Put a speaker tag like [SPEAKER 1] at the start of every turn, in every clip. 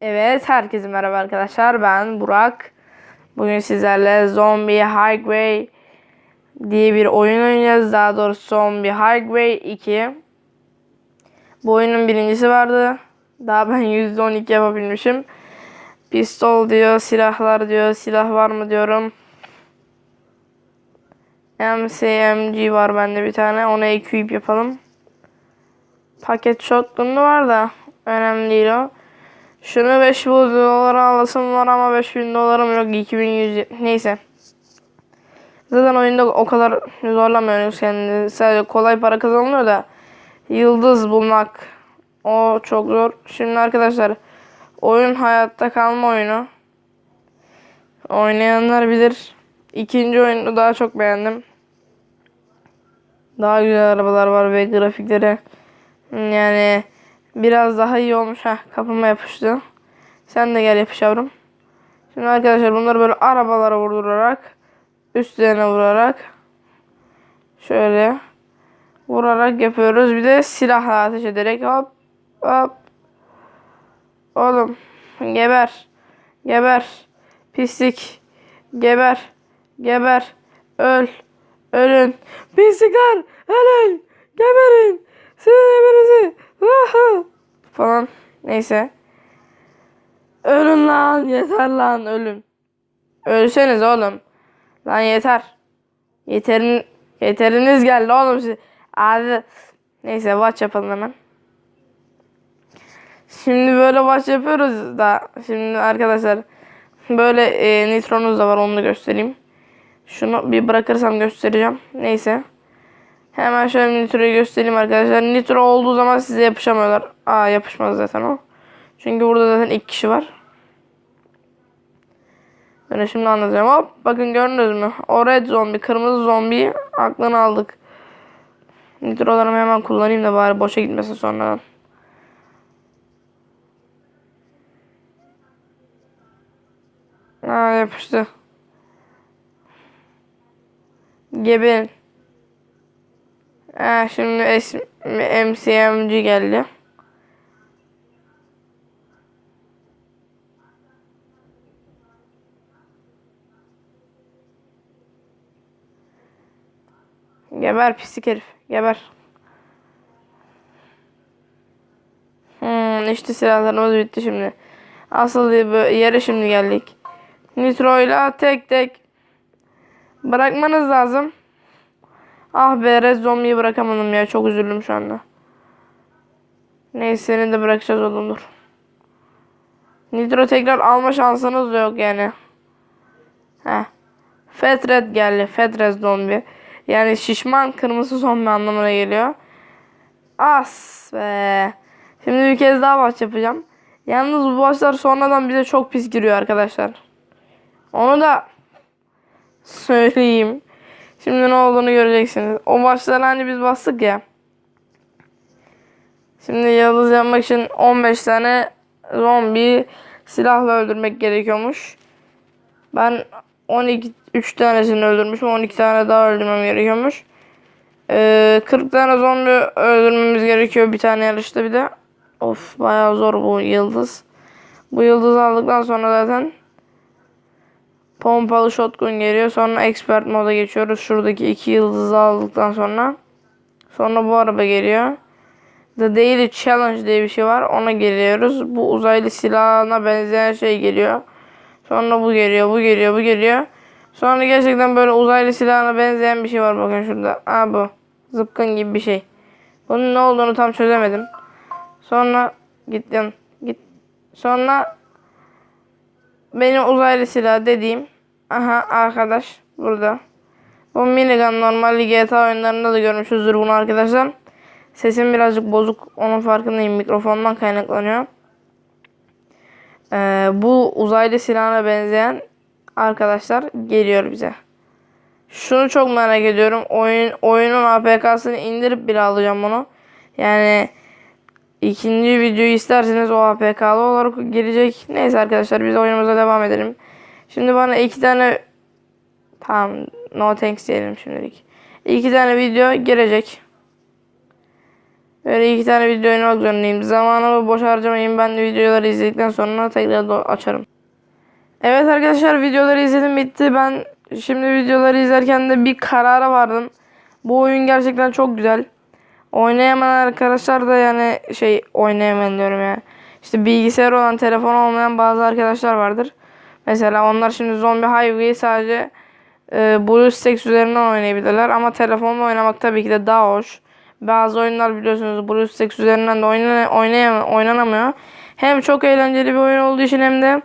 [SPEAKER 1] Evet, herkese merhaba arkadaşlar. Ben Burak. Bugün sizlerle Zombie Highway diye bir oyun oynayacağız. Daha doğrusu Zombie Highway 2. Bu oyunun birincisi vardı. Daha ben %12 yapabilmişim. Pistol diyor, silahlar diyor. Silah var mı diyorum. MCMG var bende bir tane. Onu equip yapalım. Paket shotgun'u var da önemli değil o. Şunu 5 dolara alasım var ama 5000 dolarım yok. 2100 neyse. Zaten oyunda o kadar zorlamıyoruz kendini. Sadece kolay para kazanılıyor da yıldız bulmak o çok zor. Şimdi arkadaşlar oyun hayatta kalma oyunu. Oynayanlar bilir. İkinci oyunu daha çok beğendim. Daha güzel arabalar var ve grafikleri yani biraz daha iyi olmuş. Heh kapıma yapıştı. Sen de gel yapış yavrum. Şimdi arkadaşlar bunları böyle arabalara vurdurarak üstlerine vurarak şöyle vurarak yapıyoruz. Bir de silahla ateş ederek hop hop oğlum geber geber pislik geber geber öl ölün pislikler ölün geberin! Falan. Neyse. Ölün lan. Yeter lan. Ölün. Ölseniz oğlum. Lan yeter. Yeterin yeteriniz geldi oğlum siz abi. Neyse watch yapalım hemen. Şimdi böyle watch yapıyoruz da. Şimdi arkadaşlar böyle e, nitronuz da var onu da göstereyim. Şunu bir bırakırsam göstereceğim. Neyse Hemen şöyle nitroyu göstereyim arkadaşlar. Nitro olduğu zaman size yapışamıyorlar. Aa yapışmaz zaten o. Çünkü burada zaten iki kişi var. Ben şimdi anlatacağım. Hop bakın gördünüz mü? O red zombi, kırmızı zombi aklını aldık. Nitrolarımı hemen kullanayım da bari boşa gitmesin sonradan. Aa yapıştı. Geberin. Ha, şimdi MCMG geldi. Geber pislik herif. Geber. Hmm, işte silahlarımız bitti şimdi. Asıl yere şimdi geldik. Nitro'yla tek tek bırakmanız lazım. Ah be Red Zombi'yi bırakamadım ya. Çok üzüldüm şu anda. Neyse seni de bırakacağız oğlum dur. Nitro tekrar alma şansınız da yok yani. Heh. Fat Red geldi. Fat Red Zombie. Yani şişman kırmızı zombi anlamına geliyor. As be. Şimdi bir kez daha baş yapacağım. Yalnız bu başlar sonradan bize çok pis giriyor arkadaşlar. Onu da söyleyeyim. Şimdi ne olduğunu göreceksiniz. O başları hani biz bastık ya. Şimdi yıldız yapmak için 15 tane zombi silahla öldürmek gerekiyormuş. Ben 12 3 tanesini öldürmüşüm. 12 tane daha öldürmem gerekiyormuş. Ee, 40 tane zombi öldürmemiz gerekiyor bir tane yarışta bir de. Of bayağı zor bu yıldız. Bu yıldız aldıktan sonra zaten Pompalı shotgun geliyor. Sonra expert moda geçiyoruz. Şuradaki iki yıldızı aldıktan sonra. Sonra bu araba geliyor. The Daily Challenge diye bir şey var. Ona geliyoruz. Bu uzaylı silahına benzeyen şey geliyor. Sonra bu geliyor, bu geliyor, bu geliyor. Sonra gerçekten böyle uzaylı silahına benzeyen bir şey var bakın şurada. Aa bu. Zıpkın gibi bir şey. Bunun ne olduğunu tam çözemedim. Sonra git yan git. Sonra benim uzaylı silah dediğim aha arkadaş burada. Bu minigun normalde GTA oyunlarında da görmüşüzdür bunu arkadaşlar. Sesim birazcık bozuk. Onun farkındayım. Mikrofondan kaynaklanıyor. Ee, bu uzaylı silahına benzeyen arkadaşlar geliyor bize. Şunu çok merak ediyorum. Oyun oyunun APK'sını indirip bile alacağım bunu. Yani ikinci videoyu isterseniz o APK'lı olarak gelecek. Neyse arkadaşlar biz oyunumuza devam edelim. Şimdi bana iki tane tamam no thanks diyelim şimdilik. İki tane video gelecek. Böyle iki tane video oynamak zorundayım. Zamanımı boş harcamayayım. Ben de videoları izledikten sonra tekrar açarım. Evet arkadaşlar videoları izledim bitti. Ben şimdi videoları izlerken de bir karara vardım. Bu oyun gerçekten çok güzel. Oynayamayan arkadaşlar da yani şey oynayamayan diyorum ya. İşte bilgisayar olan telefon olmayan bazı arkadaşlar vardır. Mesela onlar şimdi Zombie Highway'i sadece e, BlueStacks üzerinden oynayabilirler. Ama telefonla oynamak tabii ki de daha hoş. Bazı oyunlar biliyorsunuz BlueStacks üzerinden de oynana, oynayam- oynanamıyor. Hem çok eğlenceli bir oyun olduğu için hem de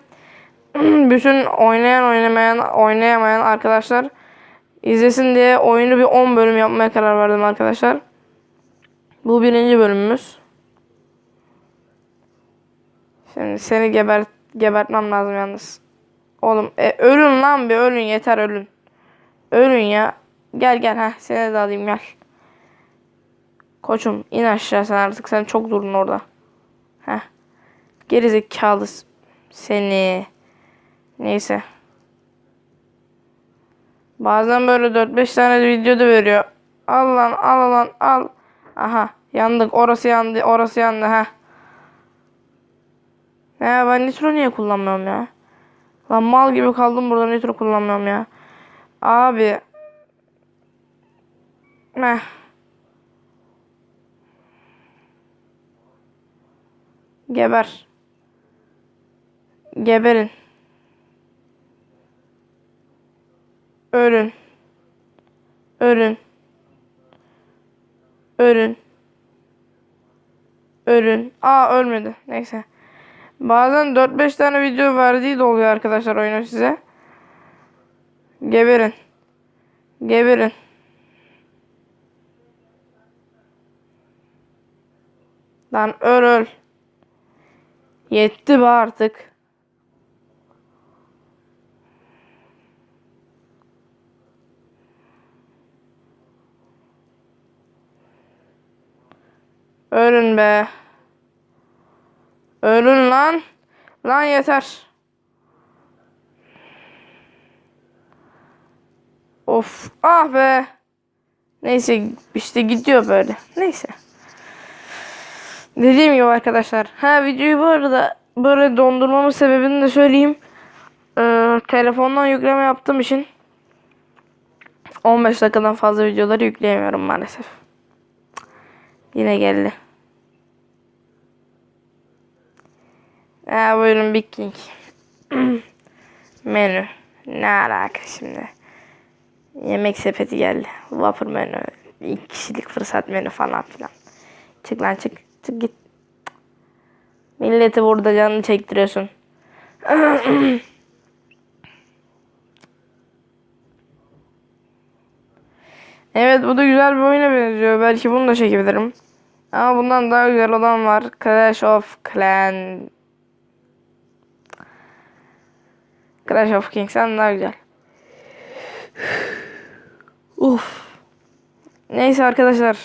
[SPEAKER 1] bütün oynayan oynamayan oynayamayan arkadaşlar izlesin diye oyunu bir 10 bölüm yapmaya karar verdim arkadaşlar. Bu birinci bölümümüz. Şimdi seni gebert gebertmem lazım yalnız. Oğlum e, ölün lan bir ölün yeter ölün. Ölün ya. Gel gel ha seni de alayım gel. Koçum in aşağı sen artık sen çok durdun orada. Heh. Gerizekalı seni. Neyse. Bazen böyle 4-5 tane video da veriyor. Al lan al lan al. Aha yandık orası yandı orası yandı ha. Ya ben nitro niye kullanmıyorum ya? Lan mal gibi kaldım burada nitro kullanmıyorum ya. Abi. Meh. Geber. Geberin. Ölün. Ölün. Ölün. Ölün. Aa ölmedi. Neyse. Bazen 4-5 tane video verdiği de oluyor arkadaşlar oyunu size. Geberin. Geberin. Lan öl öl. Yetti be artık. Ölün be. Ölün lan. Lan yeter. Of. Ah be. Neyse işte gidiyor böyle. Neyse. Dediğim gibi arkadaşlar. Ha videoyu bu arada böyle dondurmamın sebebini de söyleyeyim. Ee, telefondan yükleme yaptığım için 15 dakikadan fazla videoları yükleyemiyorum maalesef. Yine geldi. Ha buyurun Big King. menü. Ne alaka şimdi? Yemek sepeti geldi. Vapur menü. İki kişilik fırsat menü falan filan. Çık lan çık. Çık git. Milleti burada canını çektiriyorsun. evet bu da güzel bir oyuna benziyor. Belki bunu da çekebilirim. Ama bundan daha güzel olan var. Clash of Clan. Clash of Kings'ten daha güzel. Uf. Neyse arkadaşlar.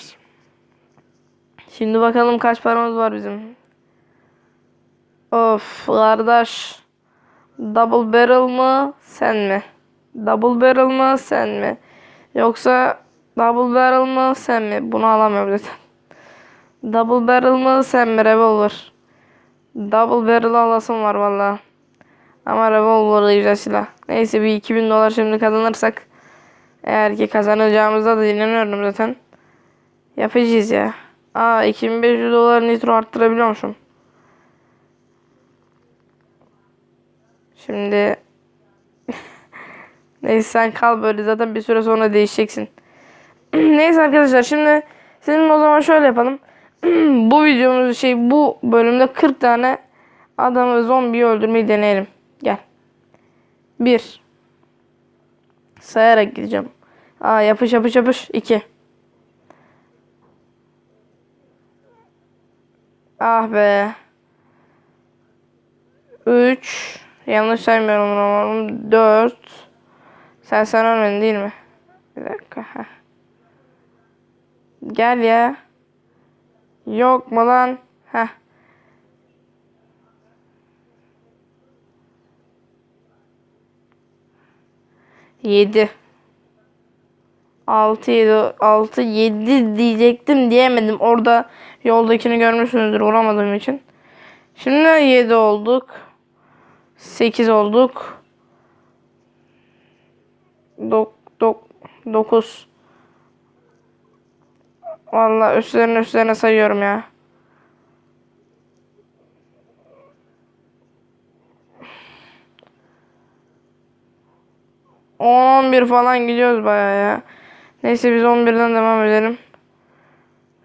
[SPEAKER 1] Şimdi bakalım kaç paramız var bizim. Of kardeş. Double barrel mı sen mi? Double barrel mı sen mi? Yoksa double barrel mı sen mi? Bunu alamıyorum zaten. Double barrel mı sen mi? Revolver. Double barrel alasım var valla. Ama revolver güzel silah. Neyse bir 2000 dolar şimdi kazanırsak. Eğer ki kazanacağımızda da dinleniyorum zaten. Yapacağız ya. Aa 2500 dolar nitro arttırabiliyormuşum. Şimdi Neyse sen kal böyle zaten bir süre sonra değişeceksin. Neyse arkadaşlar şimdi senin o zaman şöyle yapalım. bu videomuz şey bu bölümde 40 tane adamı zombiyi öldürmeyi deneyelim. Gel. 1 Sayarak gideceğim. Aa yapış yapış yapış. 2 Ah be. 3 Yanlış saymıyorum umarım. 4 Sen sen ölmedin değil mi? Bir dakika. Heh. Gel ya. Yok mu lan? Heh. Yedi. 6 7 6 7 diyecektim diyemedim. Orada yoldakini görmüşsünüzdür vuramadığım için. Şimdi 7 olduk. 8 olduk. 9 Vallahi üstlerine üstlerine sayıyorum ya. On 11 falan gidiyoruz bayağı ya. Neyse biz 11'den devam edelim.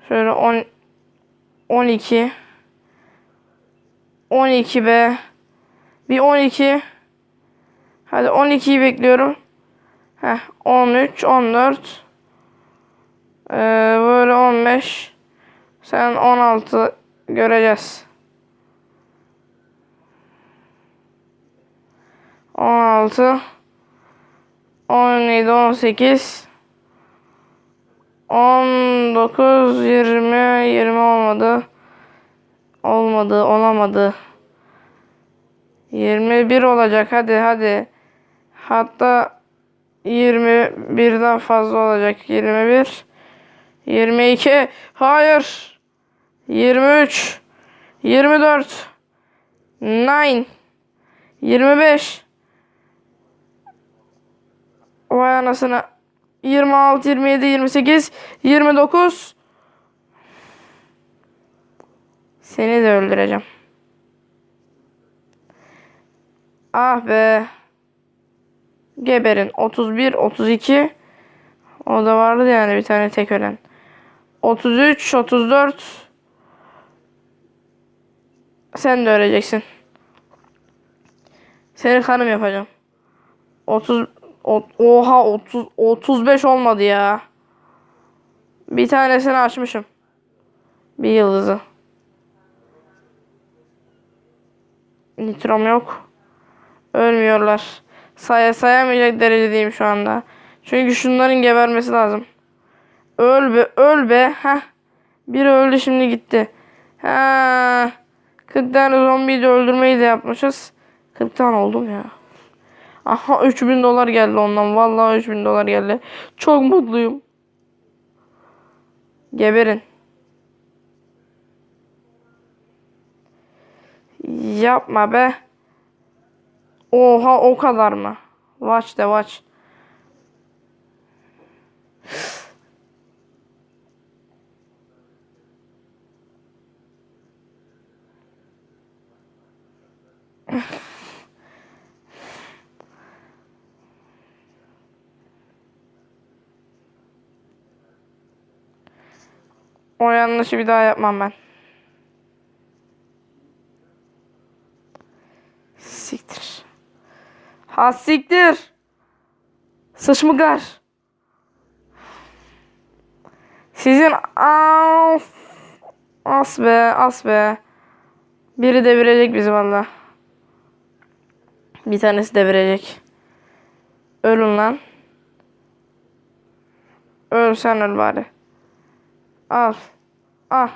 [SPEAKER 1] Şöyle 10 12 12 be. Bir 12. Hadi 12'yi bekliyorum. Heh 13 14 ee, böyle 15 sen 16 göreceğiz. 16 17 18 19 20 20 olmadı. Olmadı, olamadı. 21 olacak hadi hadi. Hatta 21'den fazla olacak. 21 22 hayır 23 24 9 25 Vay anasını 26 27 28 29 Seni de öldüreceğim. Ah be. Geberin 31 32 o da vardı yani bir tane tek ölen. 33, 34. Sen de öleceksin. Seni kanım yapacağım. 30 oha 30 35 olmadı ya. Bir tanesini açmışım. Bir yıldızı. Nitrom yok. Ölmüyorlar. Saya sayamayacak derecedeyim şu anda. Çünkü şunların gebermesi lazım. Öl be öl be. Heh. Biri öldü şimdi gitti. Ha. 40 tane zombiyi de öldürmeyi de yapmışız. 40 tane oldum ya. Aha 3000 dolar geldi ondan. Vallahi 3000 dolar geldi. Çok mutluyum. Geberin. Yapma be. Oha o kadar mı? Watch de watch. O yanlışı bir daha yapmam ben. Siktir. Ha siktir. Sıçmıklar. Sizin as, as be as be. Biri devirecek bizi valla. Bir tanesi devirecek. Ölün lan. Öl sen öl bari. Al. Ah.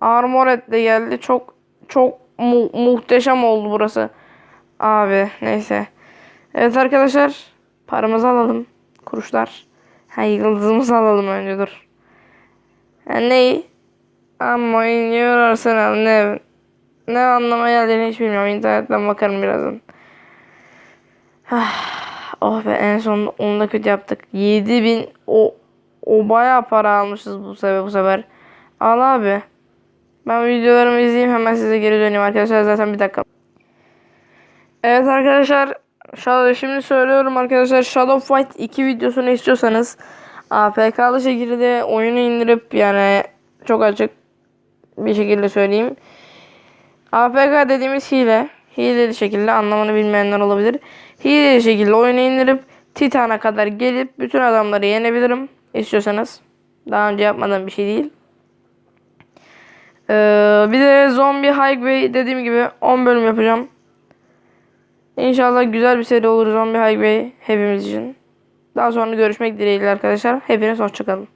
[SPEAKER 1] Armored de geldi. Çok çok mu muhteşem oldu burası. Abi neyse. Evet arkadaşlar. Paramızı alalım. Kuruşlar. Ha yıldızımızı alalım önce dur. Ha, ne? Ama oynuyor Arsenal ne? Ne anlama geldiğini hiç bilmiyorum. İnternetten bakarım birazdan. Ah, oh be en sonunda onu da kötü yaptık. 7000 o o bayağı para almışız bu sefer bu sefer. Al abi. Ben videolarımı izleyeyim hemen size geri döneyim arkadaşlar zaten bir dakika. Evet arkadaşlar şimdi söylüyorum arkadaşlar Shadow Fight 2 videosunu istiyorsanız APK'lı şekilde oyunu indirip yani çok açık bir şekilde söyleyeyim. APK dediğimiz hile. Hileli şekilde anlamını bilmeyenler olabilir. Hileli şekilde oyunu indirip Titan'a kadar gelip bütün adamları yenebilirim istiyorsanız. Daha önce yapmadığım bir şey değil. Ee, bir de Zombie Highway dediğim gibi 10 bölüm yapacağım. İnşallah güzel bir seri olur Zombie Highway hepimiz için. Daha sonra görüşmek dileğiyle arkadaşlar. Hepiniz hoşçakalın.